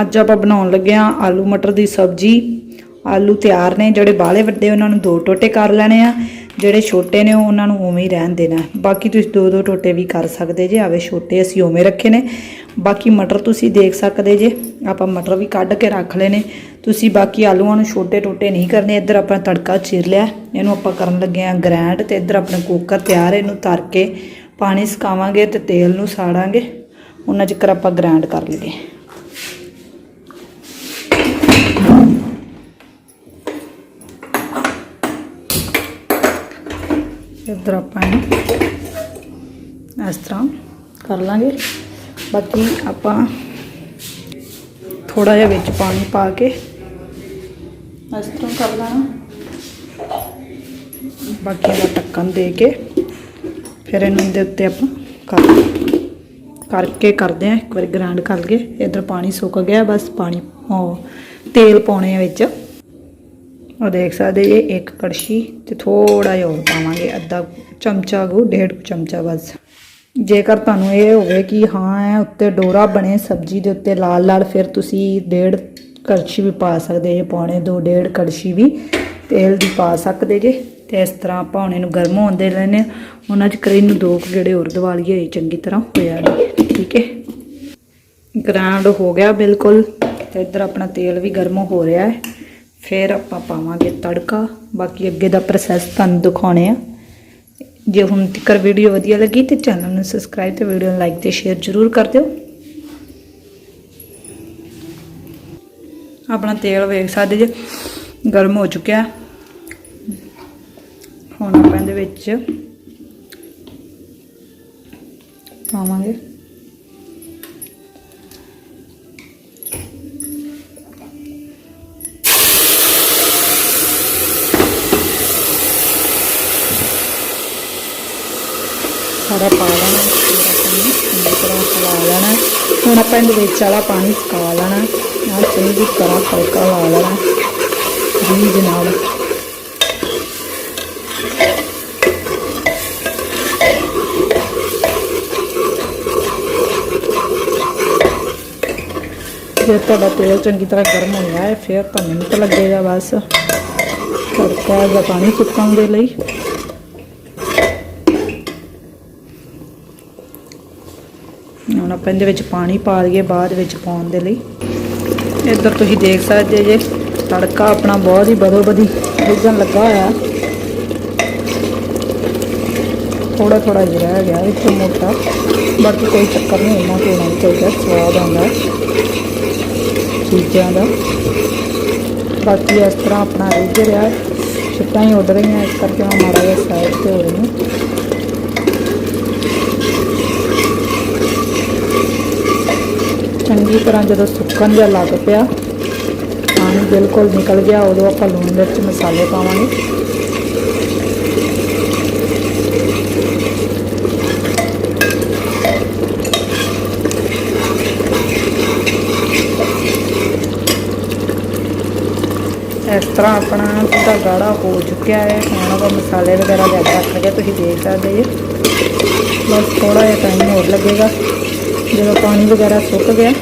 ਅੱਜ ਆਪਾਂ ਬਣਾਉਣ ਲੱਗੇ ਆ ਆਲੂ ਮਟਰ ਦੀ ਸਬਜ਼ੀ। ਆਲੂ ਤਿਆਰ ਨੇ, ਜਿਹੜੇ ਬਾਲੇ ਵੱਡੇ ਉਹਨਾਂ ਨੂੰ ਦੋ ਟੋਟੇ ਕਰ ਲੈਣੇ ਆ। ਜਿਹੜੇ ਛੋਟੇ ਨੇ, ਉਹ ਉਹਨਾਂ ਨੂੰ ਉਵੇਂ ਹੀ ਰਹਿਣ ਦੇਣਾ। ਬਾਕੀ ਤੁਸੀਂ ਦੋ ਦੋ ਟੋਟੇ ਵੀ ਕਰ ਸਕਦੇ ਜੇ, ਆਵੇ ਛੋਟੇ ਅਸੀਂ ਉਵੇਂ ਰੱਖੇ ਨੇ। ਬਾਕੀ ਮਟਰ ਤੁਸੀਂ ਦੇਖ ਸਕਦੇ ਜੇ, ਆਪਾਂ ਮਟਰ ਵੀ ਕੱਢ ਕੇ ਰੱਖ ਲਏ ਤੁਸੀਂ ਬਾਕੀ ਆਲੂਆਂ ਨੂੰ ਛੋਟੇ ਟੋਟੇ ਨਹੀਂ ਕਰਨੇ, ਇੱਧਰ ਆਪਣਾ ਤੜਕਾ ਚੀਰ ਲਿਆ। ਇਹਨੂੰ ਆਪਾਂ ਕਰਨ ਲੱਗੇ ਆ ਗ੍ਰੈਂਡ ਤੇ ਇੱਧਰ ਆਪਣਾ ਕੁੱਕਰ ਤਿਆਰ ਇਹਨੂੰ ਤਰ ਕੇ ਪਾਣੀ ਸੁਕਾਵਾਂਗੇ ਤੇ ਤੇਲ ਨੂੰ ਸਾੜਾਂਗੇ। ਉਹਨਾਂ ਚਿਕਰ ਆਪਾਂ ਗ੍ਰੈਂਡ ਕਰ ਲਈਏ। ਇੱਧਰ ਆਪਾਂ ਇਹਨੂੰ ਇਸ ਤਰ੍ਹਾਂ ਕਰ ਲਾਂਗੇ। ਬਾਕੀ ਆਪਾਂ ਥੋੜਾ ਜਿਹਾ ਵਿੱਚ ਪਾਣੀ ਪਾ ਕੇ ਇਸ ਤਰ੍ਹਾਂ ਕਰ ਲੈਣਾ। ਬਾਕੀ ਇਹਦਾ ਢੱਕਣ ਦੇ ਕੇ ਫਿਰ ਇਹਨੂੰ ਦੇ ਉੱਤੇ ਆਪਾਂ ਕਰ ਕਰਕੇ ਕਰਦੇ ਆ ਇੱਕ ਵਾਰੀ ਗ੍ਰਾਈਂਡ ਕਰ ਲਈਏ ਇਧਰ ਪਾਣੀ ਸੁੱਕ ਗਿਆ, ਬਸ ਪਾਣੀ ਉਹ ਤੇਲ ਪਾਉਣੇ ਆ ਵਿੱਚ। ਉਹ ਦੇਖ ਸਕਦੇ ਜੇ, ਇੱਕ ਕੜਛੀ ਤੇ ਥੋੜਾ ਜਿਹਾ ਹੋਰ ਪਾਵਾਂਗੇ, ਅੱਧਾ ਚਮਚਾ ਗੋ ਡੇਢ ਕੁ ਚਮਚਾ ਬਸ। ਜੇਕਰ ਤੁਹਾਨੂੰ ਇਹ ਹੋਵੇ ਕਿ ਹਾਂ ਉੱਤੇ ਡੋਰਾ ਬਣੇ ਸਬਜ਼ੀ ਦੇ ਉੱਤੇ ਲਾਲ ਲਾਲ, ਫਿਰ ਤੁਸੀਂ ਡੇਢ ਕੜਛੀ ਵੀ ਪਾ ਸਕਦੇ ਜੇ, ਪੌਣੇ ਦੋ ਡੇਢ ਕੜਛੀ ਵੀ ਤੇਲ ਦੀ ਪਾ ਸਕਦੇ ਜੇ। ਤੇ ਇਸ ਤਰ੍ਹਾਂ ਆਪਾਂ ਹੁਣ ਇਹਨੂੰ ਗਰਮ ਹੋਣ ਦੇ ਲੈਣੇ ਆ ਉਹਨਾਂ ਚ ਕਰੀ ਨੂੰ ਦੋ ਕੁ ਗੇੜੇ ਹੋਰ ਦਵਾ ਲਈਏ ਚੰਗੀ ਤਰ੍ਹਾਂ ਹੋਇਆ ਠੀਕ ਹੈ? ਗ੍ਰਾਈਂਡ ਹੋ ਗਿਆ ਬਿਲਕੁਲ, ਤੇ ਇੱਧਰ ਆਪਣਾ ਤੇਲ ਵੀ ਗਰਮ ਹੋ ਰਿਹਾ ਹੈ। ਫਿਰ ਆਪਾਂ ਪਾਵਾਂਗੇ ਤੜਕਾ। ਬਾਕੀ ਅੱਗੇ ਦਾ ਪ੍ਰੋਸੈਸ ਤੁਹਾਨੂੰ ਦਿਖਾਉਣੇ ਆ। ਜੇ ਹੁਣ ਤੱਕ ਵੀਡੀਓ ਵਧੀਆ ਲੱਗੀ ਤੇ ਚੈਨਲ ਨੂੰ ਸਬਸਕ੍ਰਾਈਬ ਤੇ ਵੀਡੀਓ ਨੂੰ ਲਾਈਕ ਤੇ ਸ਼ੇਅਰ ਜ਼ਰੂਰ ਕਰ ਦਿਓ। ਆਪਣਾ ਤੇਲ ਵੇਖ ਸਕਦੇ ਜੇ, ਗਰਮ ਹੋ ਚੁੱਕਿਆ। ਹੁਣ ਆਪਾਂ ਇਹਦੇ ਵਿੱਚ ਪਾਵਾਂਗੇ। ਸਾਰਾ ਪਾ ਲੈਣਾ। ਚੰਗੀ ਤਰ੍ਹਾਂ ਹਿਲਾ ਲੈਣਾ। ਹੁਣ ਆਪਾਂ ਇਹਦੇ ਵਿੱਚ ਵਾਲਾ ਪਾਣੀ ਸੁਕਾ ਲੈਣਾ। ਨਾਲ ਚੰਗੀ ਤਰ੍ਹਾਂ ਤੜਕਾ ਲਾ ਲੈਣਾ। ਜੀ ਨਾਲ। ਜੇ ਤੁਹਾਡਾ ਤੇਲ ਚੰਗੀ ਤਰ੍ਹਾਂ ਗਰਮ ਹੋ ਗਿਆ ਹੈ, ਫਿਰ ਤਾਂ ਮਿੰਟ ਲੱਗੇਗਾ ਬਸ। ਤੜਕਾ ਦਾ ਪਾਣੀ ਸੁੱਕਣ ਦੇ ਲਈ। ਆਪਾਂ ਇਹਦੇ ਵਿੱਚ ਪਾਣੀ ਪਾ ਲਈਏ ਬਾਅਦ ਵਿੱਚ ਪਾਉਣ ਦੇ ਲਈ। ਇੱਧਰ ਤੁਸੀਂ ਦੇਖ ਸਕਦੇ ਜੇ, ਤੜਕਾ ਆਪਣਾ ਬਹੁਤ ਹੀ ਬਦੋ ਬਦੀ ਰਿੱਝਣ ਲੱਗਾ ਹੋਇਆ। ਥੋੜਾ ਥੋੜਾ ਜਿਹਾ ਰਹਿ ਗਿਆ ਵਿੱਚ ਮੋਟਾ। ਬਾਕੀ ਕੋਈ ਚੱਕਰ ਨਹੀਂ, ਇੰਨਾ ਕਿ ਚਾਹੀਦਾ, ਸਵਾਦ ਆਉਂਦਾ ਚੀਜ਼ਾਂ ਦਾ। ਬਾਕੀ ਇਸ ਤਰ੍ਹਾਂ ਆਪਣਾ ਰਿੱਝ ਰਿਹਾ ਛਿੱਟਾਂ ਹੀ ਉੱਡ ਰਹੀਆਂ, ਇਸ ਕਰਕੇ ਮੈਂ ਮਾੜਾ ਜਿਹਾ ਸਾਈਡ ਤੇ ਹੋ ਰਹੀ ਹਾਂ। ਚੰਗੀ ਤਰ੍ਹਾਂ ਜਦੋਂ ਸੁੱਕਣ ਜਿਹਾ ਲੱਗ ਪਿਆ ਪਾਣੀ ਬਿਲਕੁਲ ਨਿਕਲ ਗਿਆ ਉਦੋਂ ਆਪਾਂ ਲੂਣ ਮਿਰਚ ਮਸਾਲੇ ਪਾਵਾਂਗੇ ਇਸ ਤਰ੍ਹਾਂ ਆਪਣਾ ਪੂਰਾ ਗਾੜਾ ਹੋ ਚੁੱਕਿਆ ਹੈ ਹੁਣ ਆਪਾਂ ਮਸਾਲੇ ਵਗੈਰਾ ਲਿਆ ਕੇ ਰੱਖ ਲਏ ਤੁਸੀਂ ਦੇਖ ਸਕਦੇ ਜੀ ਬਸ ਥੋੜਾ ਜਿਹਾ ਟਾਈਮ ਹੋਰ ਲੱਗੇਗਾ ਜਦੋਂ ਪਾਣੀ ਵਗੈਰਾ ਸੁੱਕ ਗਿਆ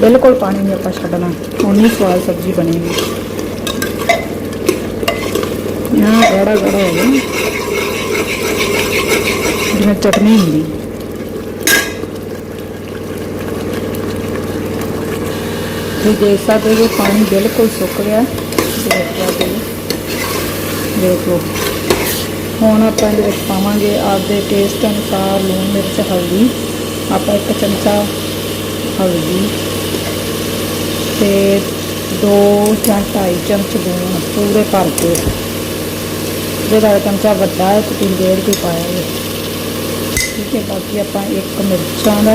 ਬਿਲਕੁਲ ਪਾਣੀ ਨਹੀਂ ਆਪਾਂ ਛੱਡਣਾ। ਉਨੀ ਸਵਾਦ ਸਬਜ਼ੀ ਬਣੇਗੀ। ਨਾ ਗੜਾ ਗੜਾ ਹੋ ਗਿਆ। ਜਿਵੇਂ ਚਟਨੀ ਹੁੰਦੀ। ਇਹ ਦੇਖ ਸਕਦੇ ਹੋ ਪਾਣੀ ਬਿਲਕੁਲ ਸੁੱਕ ਗਿਆ ਦੇਖ ਸਕਦੇ ਦੇਖੋ ਹੁਣ ਆਪਾਂ ਇਹਦੇ ਵਿੱਚ ਪਾਵਾਂਗੇ ਆਪਦੇ ਟੇਸਟ ਅਨੁਸਾਰ ਲੂਣ, ਮਿਰਚ, ਹਲਦੀ। ਆਪਾਂ ਇੱਕ ਚਮਚਾ ਹਲਦੀ। ਤੇ ਦੋ ਜਾਂ ਢਾਈ ਚਮਚ ਲੂਣ ਪੂਰੇ ਭਰ ਕੇ। ਜਿਹੜਾ ਚਮਚਾ ਵੱਡਾ ਹੈ ਤੁਸੀਂ ਡੇਢ ਕੇ ਪਾਇਆ ਠੀਕ ਹੈ, ਬਾਕੀ ਆਪਾਂ ਇੱਕ ਮਿਰਚਾਂ ਦਾ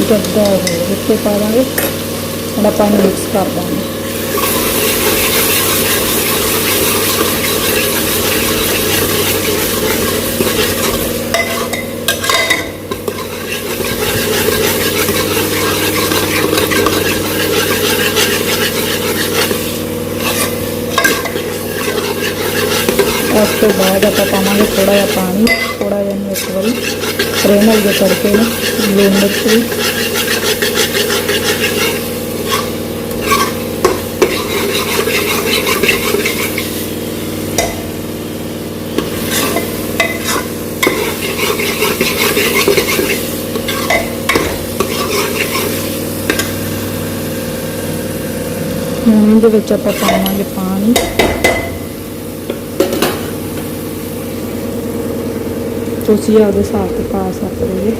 ਇੱਕ ਅੱਧਾ ਹੋਰ ਉੱਤੇ ਪਾ ਦਾਂਗੇ। ਹੁਣ ਆਪਾਂ ਇਹਨੂੰ ਮਿਕਸ ਕਰ ਦਾਂਗੇ। ਉਸ ਤੋਂ ਬਾਅਦ ਆਪਾਂ ਪਾਵਾਂਗੇ ਥੋੜਾ ਜਿਹਾ ਪਾਣੀ ਥੋੜਾ ਜਿਹਾ ਨੂੰ ਇੱਕ ਵਾਰੀ ਫਰੇਮ ਹੋ ਗਿਆ ਤੜਕੇ ਨੂੰ, ਲੂਣ ਮਿਰਚ ਹੁਣ ਇਹਦੇ ਵਿੱਚ ਆਪਾਂ ਪਾਵਾਂਗੇ ਪਾਣੀ। ਤੁਸੀਂ ਆਪਦੇ ਹਿਸਾਬ ਤੇ ਪਾ ਸਕਦੇ ਜੀ।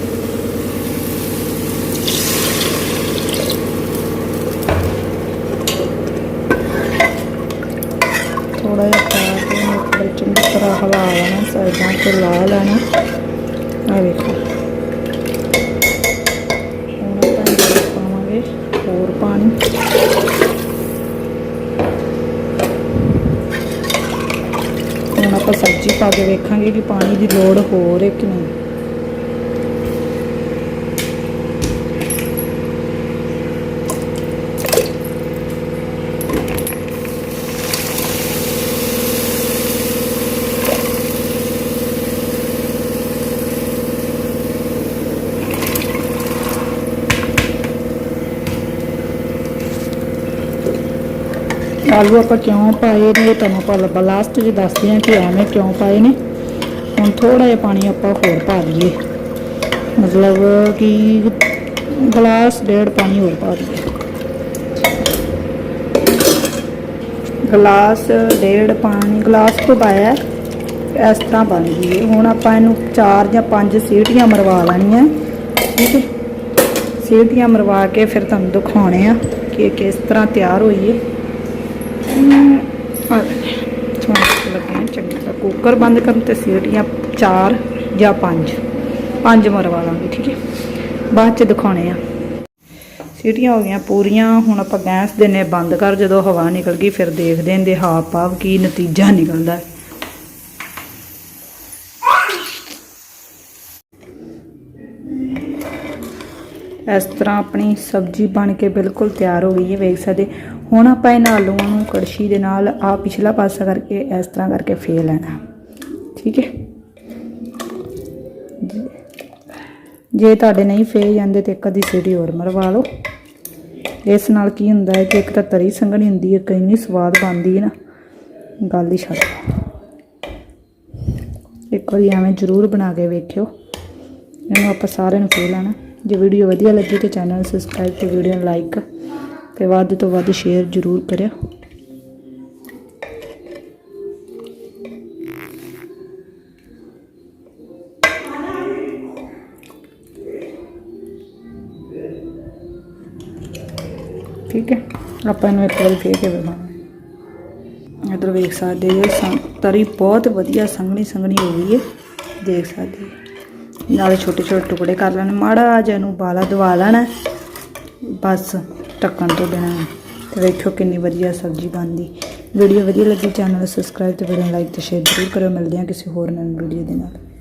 ਥੋੜਾ ਜਿਹਾ ਪਾ ਕੇ ਇਹਨੂੰ ਇੱਕ ਚੰਗੀ ਤਰ੍ਹਾਂ ਹਲਾ ਲੈਣਾ, ਸਾਈਡਾਂ ਤੋਂ ਲਾ ਲੈਣਾ ਆ ਵੇਖੋ ਹੁਣ ਆਪਾਂ ਇਹਦੇ ਵਿੱਚ ਪਾਵਾਂਗੇ ਹੋਰ ਪਾਣੀ ਹੁਣ ਆਪਾਂ ਸਬਜ਼ੀ ਪਾ ਕੇ ਵੇਖਾਂਗੇ ਕਿ ਪਾਣੀ ਦੀ ਲੋੜ ਹੋਰ ਹੈ ਕਿ ਨਹੀਂ। ਆਲੂ ਆਪਾਂ ਕਿਉਂ ਪਾਏ ਨੇ? ਇਹ ਤੁਹਾਨੂੰ ਆਪਾਂ ਲਾਸਟ 'ਚ ਦੱਸਦੇ ਹਾਂ ਕਿ ਐਵੇਂ ਕਿਉਂ ਪਾਏ ਨੇ। ਹੁਣ ਥੋੜਾ ਜਿਹਾ ਪਾਣੀ ਆਪਾਂ ਹੋਰ ਪਾ ਦਈਏ। ਮਤਲਬ ਕਿ ਗਲਾਸ ਡੇਢ ਪਾਣੀ ਹੋਰ ਪਾ ਦਈਏ। ਗਲਾਸ ਡੇਢ ਪਾਣੀ, ਗਲਾਸ ਤੋਂ ਪਾਇਆ ਇਸ ਤਰ੍ਹਾਂ ਬਣ ਗਈ। ਹੁਣ ਆਪਾਂ ਇਹਨੂੰ ਚਾਰ ਜਾਂ ਪੰਜ ਸੀਟੀਆਂ ਮਰਵਾ ਲੈਣੀਆਂ। ਠੀਕ ਹੈ? ਸੀਟੀਆਂ ਮਰਵਾ ਕੇ ਫਿਰ ਤੁਹਾਨੂੰ ਦਿਖਾਉਣੇ ਆ ਕਿ ਕਿਸ ਤਰ੍ਹਾਂ ਤਿਆਰ ਹੋਈ ਹੈ ਆ ਚਮਚ ਲੱਗੇ ਨੇ ਚੰਗੀ ਤਰ੍ਹਾਂ ਕੁੱਕਰ ਬੰਦ ਕਰਨ ਤੇ ਸੀਟੀਆਂ 4 ਜਾਂ 5 ਪੰਜ ਮਰਵਾ ਲਾਂਗੇ ਠੀਕ ਹੈ? ਬਾਅਦ ਚ ਦਿਖਾਉਣੇ ਆ। ਸੀਟੀਆਂ ਹੋ ਗਈਆਂ ਪੂਰੀਆਂ, ਹੁਣ ਆਪਾਂ ਗੈਸ ਦੇ ਨੇ ਬੰਦ ਕਰ, ਜਦੋਂ ਹਵਾ ਨਿਕਲ ਗਈ, ਫਿਰ ਦੇਖਦੇ ਹਾਂ ਦੇ ਹਾਵ ਭਾਵ ਕੀ ਨਤੀਜਾ ਨਿਕਲਦਾ। ਇਸ ਤਰ੍ਹਾਂ ਆਪਣੀ ਸਬਜ਼ੀ ਬਣ ਕੇ ਬਿਲਕੁਲ ਤਿਆਰ ਹੋ ਗਈ ਹੈ, ਵੇਖ ਸਕਦੇ। ਹੁਣ ਆਪਾਂ ਇਹਨਾਂ ਆਲੂਆਂ ਨੂੰ ਕੜਛੀ ਦੇ ਨਾਲ ਆ ਪਿਛਲਾ ਪਾਸਾ ਕਰਕੇ ਇਸ ਤਰ੍ਹਾਂ ਕਰਕੇ ਫੇਰ ਲੈਣਾ। ਠੀਕ ਹੈ। ਜੇ- ਜੇ ਤੁਹਾਡੇ ਨਹੀਂ ਫੇ ਜਾਂਦੇ ਤੇ ਇੱਕ ਅੱਧੀ ਸੀਟੀ ਹੋਰ ਮਰਵਾ ਲਓ। ਇਸ ਨਾਲ ਕੀ ਹੁੰਦਾ ਹੈ ਕਿ ਇੱਕ ਤਾਂ ਤਰੀ ਸੰਘਣੀ ਹੁੰਦੀ ਹੈ ਕਈ ਨਹੀਂ ਸਵਾਦ ਬਣਦੀ ਹੈ ਨਾ, ਗੱਲ ਹੀ ਛੱਡ ਇੱਕ ਵਾਰੀ ਐਵੇਂ ਜ਼ਰੂਰ ਬਣਾ ਕੇ ਵੇਖਿਓ। ਇਹਨੂੰ ਆਪਾਂ ਸਾਰਿਆਂ ਨੂੰ ਫੇਰ ਲੈਣਾ। ਜੇ ਵੀਡੀਓ ਵਧੀਆ ਲੱਗੀ ਤੇ ਚੈਨਲ ਨੂੰ ਸਬਸਕ੍ਰਾਈਬ ਤੇ ਵੀਡੀਓ ਨੂੰ ਲਾਈਕ ਤੇ ਵੱਧ ਤੋਂ ਵੱਧ ਸ਼ੇਅਰ ਜ਼ਰੂਰ ਕਰਿਓ। ਠੀਕ ਹੈ। ਆਪਾਂ ਇਹਨੂੰ ਇੱਕ ਵਾਰੀ ਫੇਰ ਕੇ ਵੇਖਾਂਗੇ ਇਧਰ ਵੇਖ ਸਕਦੇ ਜੇ ਸੰ- ਤਰੀ ਬਹੁਤ ਵਧੀਆ ਸੰਘਣੀ ਸੰਘਣੀ ਹੋ ਗਈ ਹੈ। ਦੇਖ ਸਕਦੇ ਜੀ। ਨਾਲੇ ਛੋਟੇ ਛੋਟੇ ਟੁਕੜੇ ਕਰ ਲੈਣੇ, ਮਾੜਾ ਜਿਹਾ ਇਹਨੂੰ ਬਾਲਾ ਦਵਾ ਲੈਣਾ ਬਸ, ਢੱਕਣ ਤੋਂ ਬਿਨਾਂ। ਤੇ ਵੇਖੋ ਕਿੰਨੀ ਵਧੀਆ ਸਬਜ਼ੀ ਬਣਦੀ। ਵੀਡੀਓ ਵਧੀਆ ਲੱਗੀ, ਚੈਨਲ ਨੂੰ ਸਬਸਕ੍ਰਾਈਬ ਤੇ ਵੀਡੀਓ ਨੂੰ ਲਾਈਕ ਤੇ ਸ਼ੇਅਰ ਜ਼ਰੂਰ ਕਰਿਓ। ਮਿਲਦੇ ਹਾਂ ਕਿਸੇ ਹੋਰ ਨਵੀਂ ਵੀਡੀਓ ਦੇ ਨਾਲ।